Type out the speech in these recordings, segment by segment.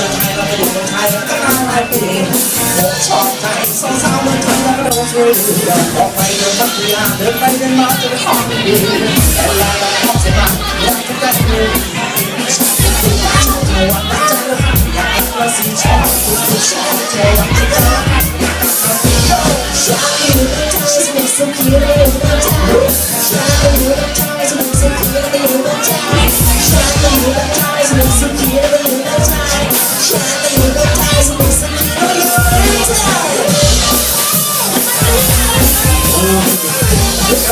มืองไทยเราไปอยู่เมืองไทยตั้งนานหลายปีผมชอบไทยสองสาวเมืองไทยแล้วก็โดนช่วยเหลือออกไปเดินพัทยาเดินไปเดินมาเจอของดีแต่ลาลาของเสียมาอยากจะได้ดูชอบดูชอบดูวันนั้นใจละอยากเอ็กซ์ซีชอบดูดูชอบเธอวันที่เจอ Shout you.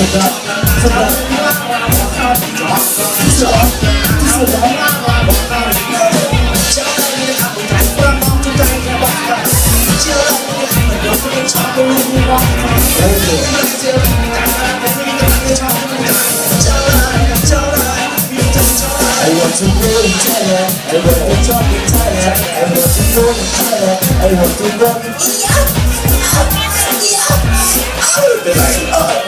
องไทยเราอยู่เมืองไทยหลายปีเราก็อยู่เ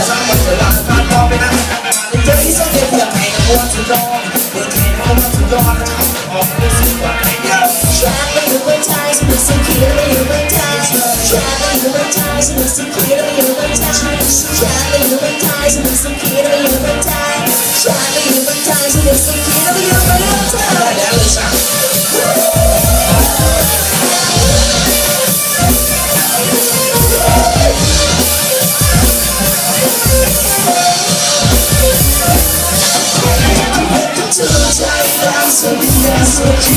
what to love, they can't know what to want. All this is why you're trying to entice me so clearly you entice me. Trying to entice me so clearly you entice me. Trying to entice me so clearly you entice me. Trying to entice me so clearly you entice me. Christmas.